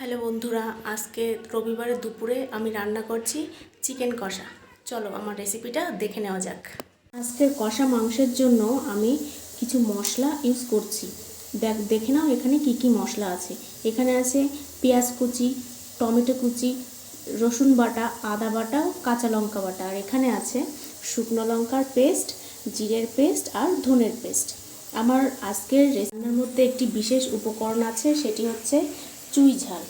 Hello বন্ধুরা, আজকে রবিবারের দুপুরে আমি রান্না করছি চিকেন কষা। চলো আমার রেসিপিটা দেখে নেওয়া যাক। আজকের কষা মাংসের জন্য আমি কিছু মশলা ইউজ করছি। দেখ, দেখে নাও এখানে কি কি মশলা আছে। এখানে আছে পেঁয়াজ কুচি, টমেটো কুচি, রসুন বাটা, আদা বাটা কাঁচা লঙ্কা বাটা। আর এখানে আছে শুকনো লঙ্কার পেস্ট, জিরের পেস্ট আর ধনের পেস্ট। আমার আজকের রান্নার মধ্যে একটি বিশেষ উপকরণ আছে, সেটি হচ্ছে চুই ঝাল।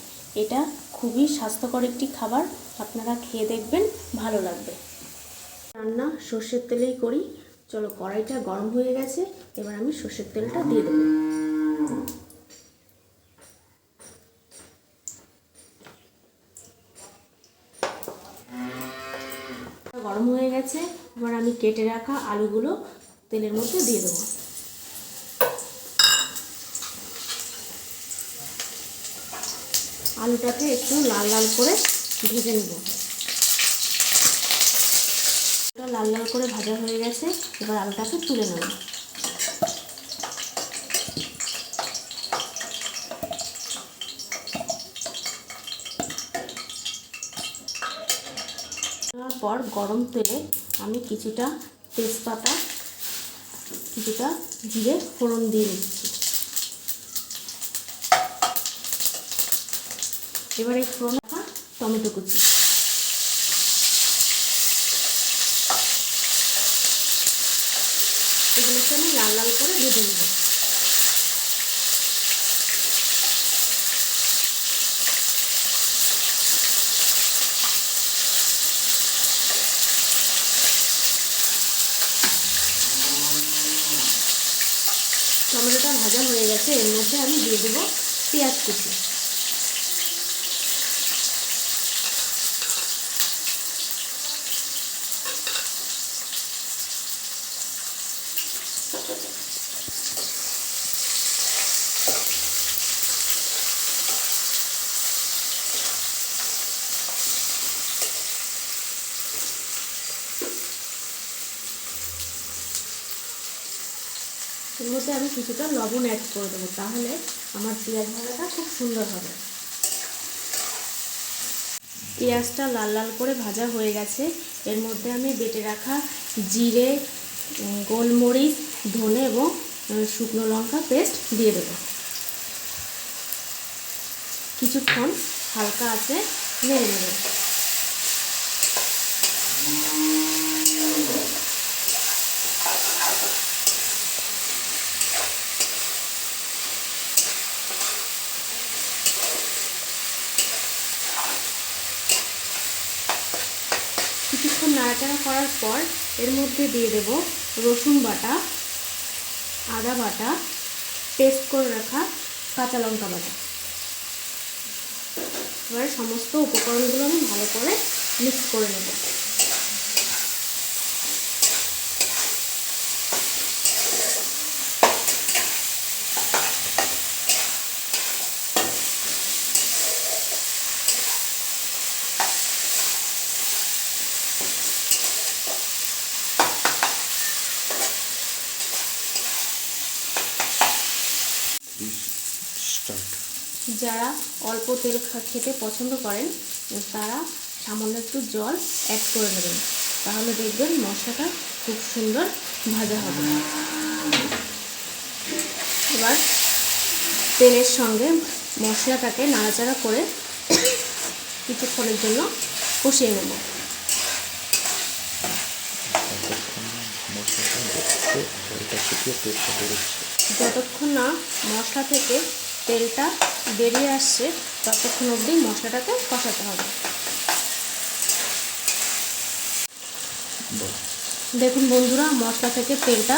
এটা খুবই স্বাস্থ্যকর একটি খাবার। আপনারা খেয়ে দেখবেন, ভালো লাগবে। রান্না সর্ষের তেলেই করি। চলো, কড়াইটা গরম হয়ে গেছে। এবার আমি সর্ষের তেলটা দিয়ে দেবো। গরম হয়ে গেছে। এবার আমি কেটে রাখা আলুগুলো তেলের মধ্যে দিয়ে দেবো। আলুটাকে একটু লাল লাল করে ভেজে নেব। আলুটা লাল লাল করে ভাজা হয়ে গেছে, এবার আলুটাকে তুলে নেব। পর গরম তেলে আমি কিছুটা তেজপাতা, কিছুটা জিরে, ফোড়ন দিয়ে নিচ্ছি এবারে ফোড়ন টমেটো কুচি। এগুলোকে আমি লাল লাল করে ভেজে নেব। টমেটোটা ভাজা হয়ে গেছে, এর মধ্যে আমি দিয়ে দেবো পেঁয়াজ কুচি। এর মধ্যে আমি কিছুটা লবণ অ্যাড করে দেবো, তাহলে আমার পেঁয়াজ ভাজাটা খুব সুন্দর হবে। পেঁয়াজটা লাল লাল করে ভাজা হয়ে গেছে। এর মধ্যে আমি বেটে রাখা জিরে গোলমরিচ, ধনে এবং শুকনো লঙ্কা পেস্ট দিয়ে দেবো। কিছুক্ষণ হালকা আছে নেড়ে নেবে। কিছুক্ষণ নাড়াচাড়া করার পর এর মধ্যে দিয়ে দেব রসুন বাটা, আদা বাটা, পেস্ট করে রাখা কাঁচা লঙ্কা বাটা। এবার সমস্ত উপকরণগুলো আমি ভালো করে মিক্স করে নেব। যারা অল্প তেল খেতে পছন্দ করেন তারা সামান্য একটু জল অ্যাড করে নেবেন। তাহলে দেখবেন মশলাটা খুব সুন্দর ভাজা হবে। এবার তেলের সঙ্গে মশলাটাকে নাড়াচাড়া করে কিছুক্ষণের জন্য কষিয়ে নেব। যতক্ষণ না মশলা থেকে তেলটা বেরিয়ে আসছে, ততক্ষণ অবধি মশলাটাকে কষাতে হবে। দেখুন বন্ধুরা, মশলা থেকে তেলটা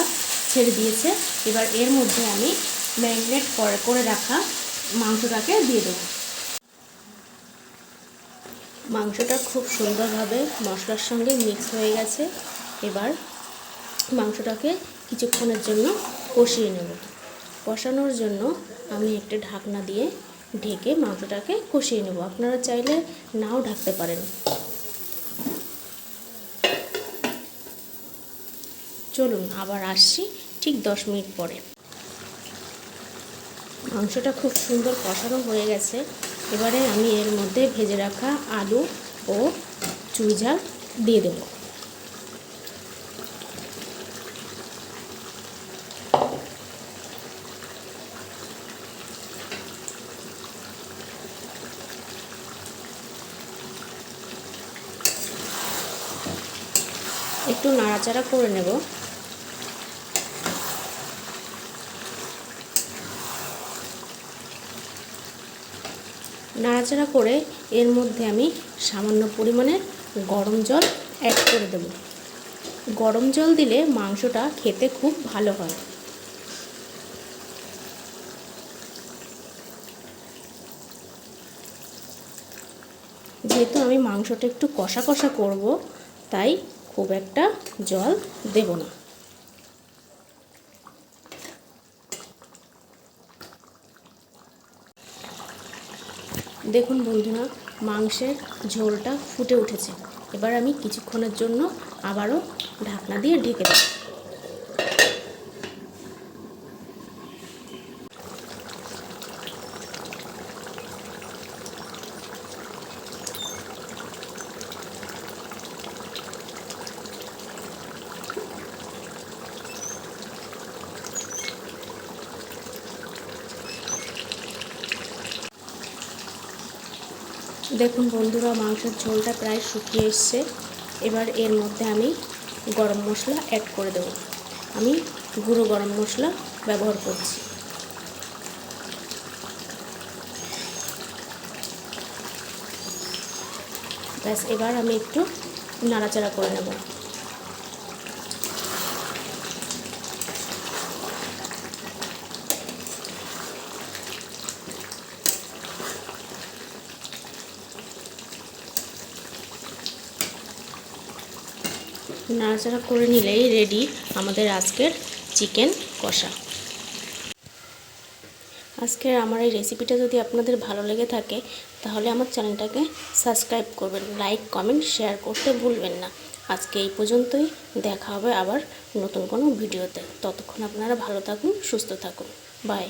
ছেড়ে দিয়েছে। এবার এর মধ্যে আমি ম্যারিনেট করে করে রাখা মাংসটাকে দিয়ে দেবো। মাংসটা খুব সুন্দরভাবে মশলার সঙ্গে মিক্স হয়ে গেছে। এবার মাংসটাকে কিছুক্ষণের জন্য কষিয়ে নেব। কষানোর জন্য আমি একটা ঢাকনা দিয়ে ঢেকে মাংসটাকে কষিয়ে নেব। আপনারা চাইলে নাও ঢাকতে পারেন। চলুন, আবার আসছি ঠিক দশ মিনিট পরে। মাংসটা খুব সুন্দর কষানো হয়ে গেছে। এবারে আমি এর মধ্যে ভেজে রাখা আলু ও চুই ঝাল দিয়ে দেবো। একটু নাড়াচাড়া করে নেব। নাড়াচাড়া করে এর মধ্যে আমি সামান্য পরিমাণে গরম জল অ্যাড করে দেব। গরম জল দিলে মাংসটা খেতে খুব ভালো হয়। যেহেতু আমি মাংসটা একটু কষা কষা করব, তাই খুব একটা জল দেব না। দেখুন বন্ধুরা, মাংসের ঝোলটা ফুটে উঠেছে। এবার আমি কিছুক্ষণের জন্য আবারও ঢাকনা দিয়ে ঢেকে দেব। দেখুন বন্ধুরা, মাংসের ঝোলটা প্রায় শুকিয়ে এসছে। এবার এর মধ্যে আমি গরম মশলা অ্যাড করে দেব। আমি গুঁড়ো গরম মশলা ব্যবহার করছি। ব্যাস, এবার আমি একটু নাড়াচাড়া করে নেব। নাড়াচাড়া করে নিলেই রেডি আমাদের আজকের চিকেন কষা। আজকের আমার এই রেসিপিটা যদি আপনাদের ভালো লেগে থাকে, তাহলে আমার চ্যানেলটাকে সাবস্ক্রাইব করবেন লাইক কমেন্ট শেয়ার করতে ভুলবেন না। আজকে এই পর্যন্তই, দেখা হবে আবার নতুন কোনো ভিডিওতে ততক্ষণ আপনারা ভালো থাকুন, সুস্থ থাকুন। বাই